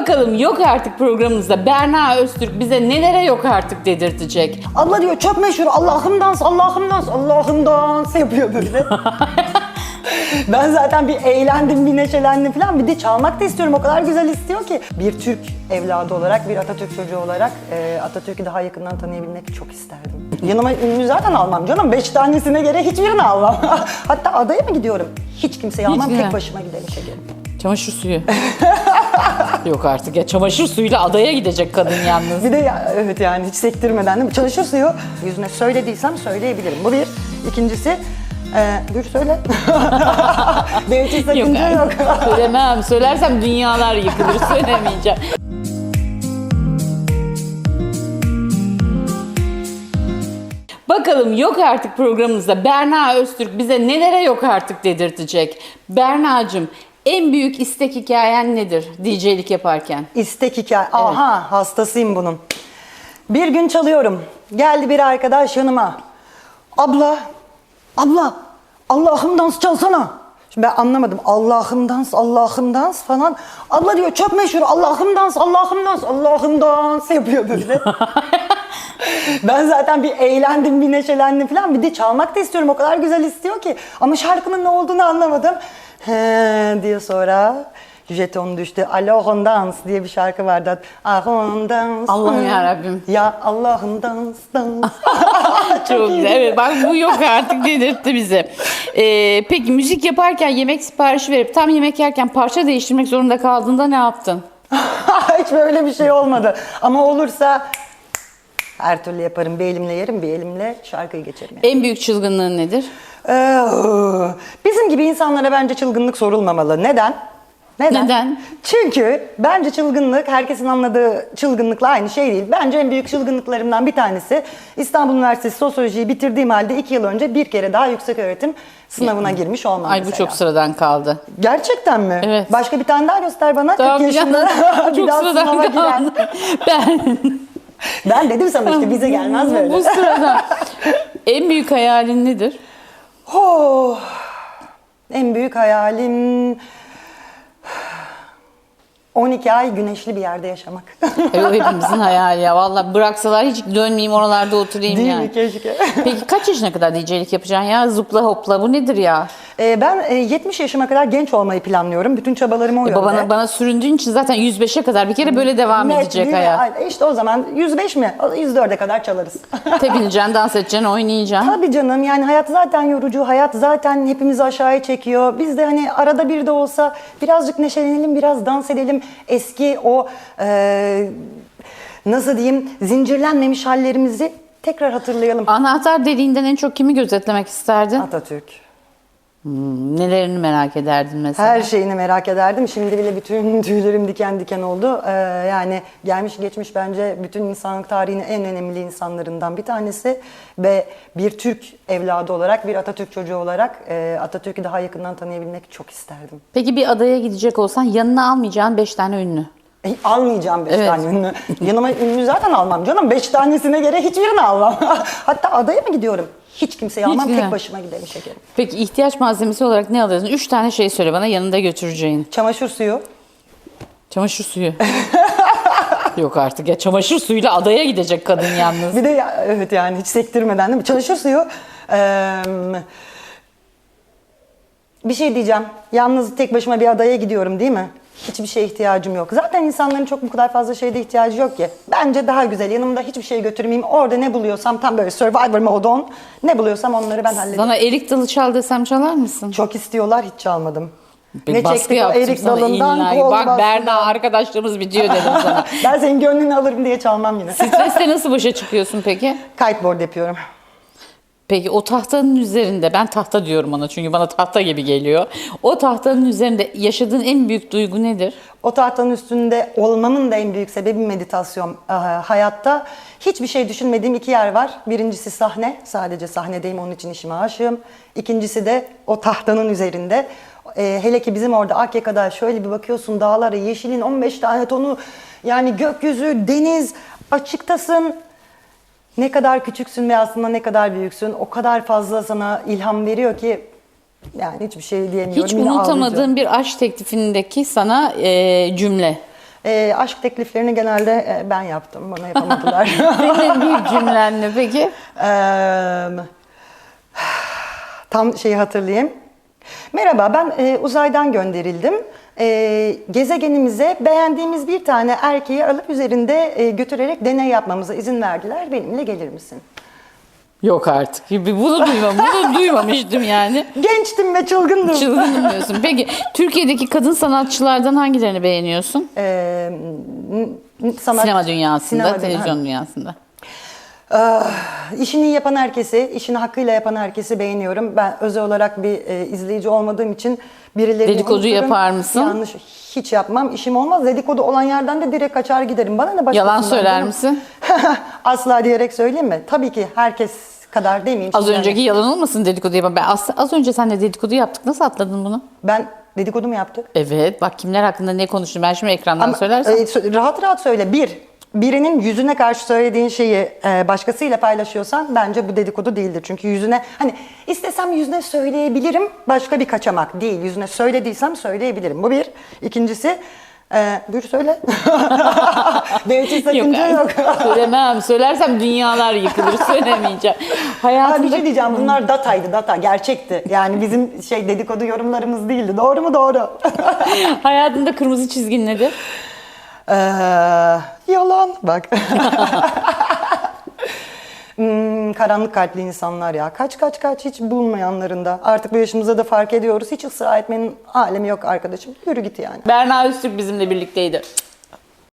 Bakalım yok artık programımızda Berna Öztürk bize nelere yok artık dedirtecek. Abla diyor çok meşhur Allah'ım dans, Allah'ım dans, Allah'ım dans yapıyor böyle. ben zaten bir eğlendim, bir neşelendim falan. Bir de çalmak da istiyorum. O kadar güzel istiyor ki. Bir Türk evladı olarak, bir Atatürk çocuğu olarak e, Atatürk'ü daha yakından tanıyabilmek çok isterdim. Yanıma ünlü zaten almam canım. Beş tanesine göre hiçbirini almam. Hatta adaya mı gidiyorum? Hiç kimseyi almam. Hiç mi? Tek başıma giderim. Çamaşır suyu. yok artık ya çamaşır suyuyla adaya gidecek kadın yalnız. Bir de ya, evet yani hiç sektirmeden değil mi? Çalışır suyu yüzüne söylediysem söyleyebilirim. Bu bir. İkincisi e, dur söyle. Benim için sakınca yok. Söylemem. Söylersem dünyalar yıkılır. Söylemeyeceğim. Bakalım yok artık programımızda Berna Öztürk bize nelere yok artık dedirtecek. Berna'cığım en büyük istek hikayen nedir DJ'lik yaparken? İstek hikaye. Aha hastasıyım bunun. Bir gün çalıyorum. Geldi bir arkadaş yanıma. Abla, abla Allah'ım dans çalsana. Şimdi ben anlamadım. Allah'ım dans, Allah'ım dans falan. Abla diyor çok meşhur. Allah'ım dans, Allah'ım dans, Allah'ım dans yapıyor böyle. ben zaten bir eğlendim, bir neşelendim falan. Bir de çalmak da istiyorum. O kadar güzel istiyor ki. Ama şarkının ne olduğunu anlamadım. He diye sonra jeton düştü. Allah'ın dans diye bir şarkı vardı. Allah'ın dans. Allah'ım yarabbim. Ya Allah'ın dans, dans. Çok iyi güzel. Evet bak bu yok artık dedirtti bize. Ee, peki müzik yaparken yemek siparişi verip tam yemek yerken parça değiştirmek zorunda kaldığında ne yaptın? Hiç böyle bir şey olmadı. Ama olursa her türlü yaparım. Bir elimle yerim, bir elimle şarkıyı geçerim. yani. En büyük çılgınlığın nedir? Ee, gibi insanlara bence çılgınlık sorulmamalı. Neden? Neden? Çünkü bence çılgınlık herkesin anladığı çılgınlıkla aynı şey değil. Bence en büyük çılgınlıklarımdan bir tanesi İstanbul Üniversitesi Sosyolojiyi bitirdiğim halde iki yıl önce bir kere daha yüksek öğretim sınavına girmiş olmam Ay bu mesela. çok sıradan kaldı. Gerçekten mi? Evet. Başka bir tane daha göster bana. 40 Tamam yaşında bir çok daha sınava sıradan giren. kaldı. Ben Ben dedim sana işte bize gelmez böyle. bu sıradan. En büyük hayalin nedir? Oh, en büyük hayalim 12 ay güneşli bir yerde yaşamak. E, o hepimizin hayali ya. Valla bıraksalar hiç dönmeyeyim oralarda oturayım Değil yani. mi? Keşke. Peki kaç yaşına kadar DJ'lik yapacaksın ya? Zıpla hopla bu nedir ya? Ee, ben e, 70 yaşıma kadar genç olmayı planlıyorum. Bütün çabalarım o E, yönde. babana, bana süründüğün için zaten 105'e kadar bir kere böyle devam Net, edecek değil mi? hayat. Ay, İşte o zaman 105 mi? O 104'e kadar çalarız. Tepineceksin, dans edeceksin, oynayacaksın. Tabii canım yani hayat zaten yorucu. Hayat zaten hepimizi aşağıya çekiyor. Biz de hani arada bir de olsa birazcık neşelenelim, biraz dans edelim. Eski o e, nasıl diyeyim zincirlenmemiş hallerimizi tekrar hatırlayalım. Anahtar deliğinden en çok kimi gözetlemek isterdin? Atatürk. Hmm, nelerini merak ederdin mesela? Her şeyini merak ederdim. Şimdi bile bütün tüylerim diken diken oldu. Ee, yani gelmiş geçmiş bence bütün insanlık tarihinin en önemli insanlarından bir tanesi. Ve bir Türk evladı olarak, bir Atatürk çocuğu olarak e, Atatürk'ü daha yakından tanıyabilmek çok isterdim. Peki bir adaya gidecek olsan yanına almayacağın 5 tane ünlü. E, almayacağım beş Evet. tane ünlü. Yanıma ünlü zaten almam canım. Beş tanesine göre hiçbirini almam. Hatta adaya mı gidiyorum? Hiç kimseyi almam. Tek başıma giderim şekerim. Peki ihtiyaç malzemesi olarak ne alırsın? 3 tane şey söyle bana yanında götüreceğin. Çamaşır suyu. Çamaşır suyu. Yok artık ya çamaşır suyuyla adaya gidecek kadın yalnız. Bir de ya, evet yani hiç sektirmeden değil mi? Çamaşır suyu. Eee, bir şey diyeceğim. Yalnız tek başıma bir adaya gidiyorum değil mi? Hiçbir şeye ihtiyacım yok. Zaten insanların çok bu kadar fazla şeyde ihtiyacı yok ki. Bence daha güzel. Yanımda hiçbir şey götürmeyeyim. Orada ne buluyorsam tam böyle survivor mode on. Ne buluyorsam onları ben hallederim. Sana erik dalı çal desem çalar mısın? Çok istiyorlar hiç çalmadım. Bir ne baskı çektik o yaptım erik sana dalından illa. kol Bak baskı Berna ya. arkadaşlığımız bitiyor dedim sana. Ben senin gönlünü alırım diye çalmam yine. Stresle nasıl başa çıkıyorsun peki? Kiteboard yapıyorum. Peki o tahtanın üzerinde, ben tahta diyorum ona çünkü bana tahta gibi geliyor. O tahtanın üzerinde yaşadığın en büyük duygu nedir? O tahtanın üstünde olmamın da en büyük sebebi meditasyon. Ee, hayatta hiçbir şey düşünmediğim iki yer var. Birincisi sahne. Sadece sahnedeyim onun için işime aşığım. İkincisi de o tahtanın üzerinde. Ee, hele ki bizim orada Akyaka'da şöyle bir bakıyorsun dağlara, yeşilin 15 tane tonu. Yani gökyüzü, deniz, açıktasın. Ne kadar küçüksün ve aslında ne kadar büyüksün. O kadar fazla sana ilham veriyor ki yani hiçbir şey diyemiyorum. Hiç Yine ağlayacağım. bir aşk teklifindeki sana e, cümle. Ee, aşk tekliflerini genelde e, ben yaptım. Bana yapamadılar. Senin bir cümlen ne peki? Eee, tam şeyi hatırlayayım. Merhaba ben e, uzaydan gönderildim. E, gezegenimize beğendiğimiz bir tane erkeği alıp üzerinde e, götürerek deney yapmamıza izin verdiler. Benimle gelir misin? Yok artık. Bunu duymam, bunu duymamıştım yani. Gençtim ve çılgındım. Çılgın diyorsun. Peki Türkiye'deki kadın sanatçılardan hangilerini beğeniyorsun? N- sanat- Sinema dünyasında, sinema- televizyon dünyasında. Ah, işini yapan herkesi, işini hakkıyla yapan herkesi beğeniyorum. Ben özel olarak bir e, izleyici olmadığım için birilerini Dedikodu yapar mısın? Yanlış hiç yapmam. İşim olmaz. Dedikodu olan yerden de direkt kaçar giderim. Bana ne başkasından Yalan söyler misin? Asla diyerek söyleyeyim mi? Tabii ki herkes kadar demeyeyim. Az Şimdi önceki yalan olmasın dedikodu yapan. Ben az, az önce seninle dedikodu yaptık. Nasıl atladın bunu? Ben dedikodu mu yaptık? Evet. Bak kimler hakkında ne konuştum. Ben şimdi ekrandan Ama, söylersem. e, rahat rahat söyle. Bir, birinin yüzüne karşı söylediğin şeyi e, başkasıyla paylaşıyorsan bence bu dedikodu değildir. Çünkü yüzüne hani istesem yüzüne söyleyebilirim başka bir kaçamak değil. Yüzüne söylediysem söyleyebilirim. Bu bir. İkincisi e, buyur söyle. Benim için sakınca yok. Söylemem. Söylersem dünyalar yıkılır. Söylemeyeceğim. Ha, bir Hayatımda şey diyeceğim bunlar dataydı data gerçekti. Yani bizim şey dedikodu yorumlarımız değildi. Doğru mu? Doğru. hayatında kırmızı çizgin nedir? Ee, yalan bak. Hmm, karanlık kalpli insanlar ya. Kaç kaç kaç hiç bulunmayanların da. Artık bu yaşımızda da fark ediyoruz. Hiç ısrar etmenin alemi yok arkadaşım. Yürü git yani. Berna Öztürk bizimle birlikteydi.